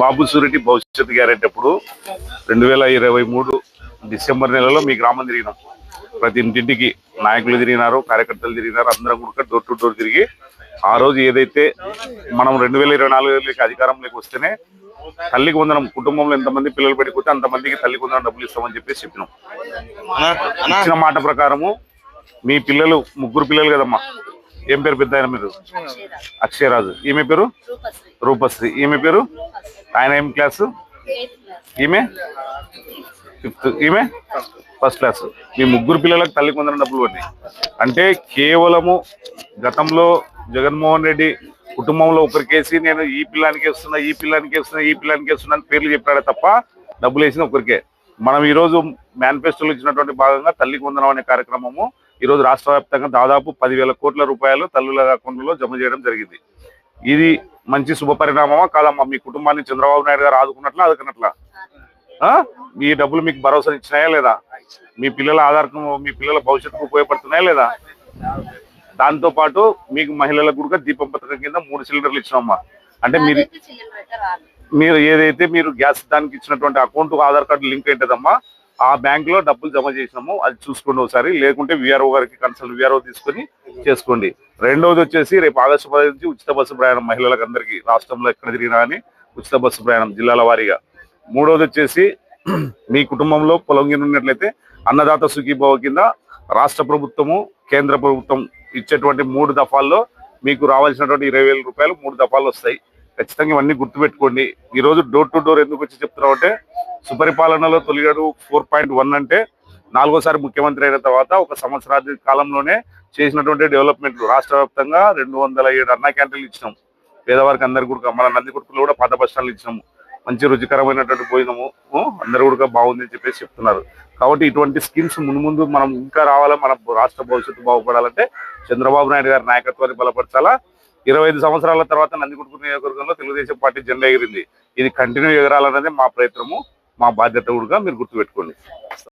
బాబు సూరెడ్డి భవిష్యత్ గ్యారెంటీ అప్పుడు రెండు వేల ఇరవై మూడు డిసెంబర్ నెలలో మీ గ్రామం తిరిగినాం. ప్రతి ఇంటింటికి నాయకులు తిరిగినారు కార్యకర్తలు తిరిగినారు అందరం కూడా డోర్ టు డోర్ తిరిగి ఆ రోజు ఏదైతే మనం రెండు వేల ఇరవై నాలుగులోకి అధికారంలోకి వస్తేనే తల్లికి వందనం కుటుంబంలో ఎంతమంది పిల్లలు పెట్టుకుంటే అంతమందికి తల్లికి వందనం డబ్బులు ఇస్తామని చెప్పేసి చెప్పినాం. ఇచ్చిన మాట ప్రకారము మీ పిల్లలు ముగ్గురు పిల్లలు కదమ్మా. ఏం పేరు పెద్ద ఆయన మీరు? అక్షయరాజు. ఈమె పేరు? రూపశ్రీ. ఈమె పేరు? ఆయన ఏం క్లాసు? క్లాస్ ఈమె? ఫిఫ్త్. ఈమె? First class. మీ ముగ్గురు పిల్లలకు తల్లి కొందరు డబ్బులు పడినాయి అంటే కేవలము గతంలో జగన్మోహన్ రెడ్డి కుటుంబంలో ఒకరికేసి నేను ఈ పిల్లానికి వస్తున్నా ఈ పిల్లానికి వస్తున్నా ఈ పిల్లానికి వస్తున్నా అని పేర్లు చెప్పాడే తప్ప డబ్బులు వేసిన ఒకరికే. మనం ఈరోజు మేనిఫెస్టోలో ఇచ్చినటువంటి భాగంగా తల్లికి వందనం అనే కార్యక్రమము ఈ రోజు రాష్ట్ర వ్యాప్తంగా దాదాపు పదివేల కోట్ల రూపాయలు తల్లుల అకౌంట్లో జమ చేయడం జరిగింది. ఇది మంచి శుభ పరిణామమా కాదమ్మా మీ కుటుంబాన్ని చంద్రబాబు నాయుడు గారు ఆదుకున్నట్లా ఆదుకున్నట్లా? మీ డబ్బులు మీకు భరోసా ఇచ్చినాయా లేదా? మీ పిల్లల ఆధారం మీ పిల్లల భవిష్యత్తుకు ఉపయోగపడుతున్నాయా లేదా? దాంతో పాటు మీకు మహిళలకు కూడా దీపం పథకం కింద మూడు సిలిండర్లు ఇచ్చినామమ్మా. అంటే మీరు మీరు ఏదైతే మీరు గ్యాస్ దానికి ఇచ్చినటువంటి అకౌంట్ ఆధార్ కార్డు లింక్ ఏంటదమ్మా ఆ బ్యాంక్లో డబ్బులు జమ చేసినాము అది చూసుకోండి ఒకసారి. లేకుంటే విఆర్ఓ గారికి కన్సల్ట్ విఆర్ఓ తీసుకొని చేసుకోండి. రెండవది వచ్చేసి రేపు ఆగస్టు పది నుంచి ఉచిత బస్సు ప్రయాణం మహిళలకు అందరికీ రాష్ట్రంలో ఎక్కడ తిరిగినా కానీ ఉచిత బస్సు ప్రయాణం జిల్లాల వారీగా. మూడవది వచ్చేసి మీ కుటుంబంలో పొలంగిన ఉన్నట్లయితే అన్నదాత సుఖీభవ కింద రాష్ట్ర ప్రభుత్వము కేంద్ర ప్రభుత్వం ఇచ్చేటువంటి మూడు దఫాల్లో మీకు రావాల్సినటువంటి ఇరవై వేల రూపాయలు మూడు దఫాలు వస్తాయి. ఖచ్చితంగా ఇవన్నీ గుర్తుపెట్టుకోండి. ఈ రోజు డోర్ టు డోర్ ఎందుకు వచ్చి చెప్తున్నాం అంటే సుపరిపాలనలో తొలిగడు ఫోర్ పాయింట్ వన్ అంటే నాలుగోసారి ముఖ్యమంత్రి అయిన తర్వాత ఒక సంవత్సరాది కాలంలోనే చేసినటువంటి డెవలప్మెంట్లు రాష్ట్ర వ్యాప్తంగా రెండు వందల ఏడు అన్నా క్యాంటీన్లు ఇచ్చినాం. పేదవారికి అందరు కూడా మన నంది కొట్టుకులు కూడా పాత బస్టాండ్లు ఇచ్చినాము. మంచి రుచికరమైనటువంటి భోజనము అందరు అందరూ కూడా బాగుంది అని చెప్పేసి చెప్తున్నారు. కాబట్టి ఇటువంటి స్కీమ్స్ ముందు ముందు మనం ఇంకా రావాలా మన రాష్ట్ర భవిష్యత్తు బాగుపడాలంటే చంద్రబాబు నాయుడు గారి నాయకత్వాన్ని బలపరచాలా? ఇరవై ఐదు సంవత్సరాల తర్వాత నందికొట్కు నియోజకవర్గంలో తెలుగుదేశం పార్టీ జెండా ఎగిరింది. ఇది కంటిన్యూ ఎగరాలన్నదే మా ప్రయత్నము. మా బాధ్యత కూడా మీరు గుర్తుపెట్టుకోండి.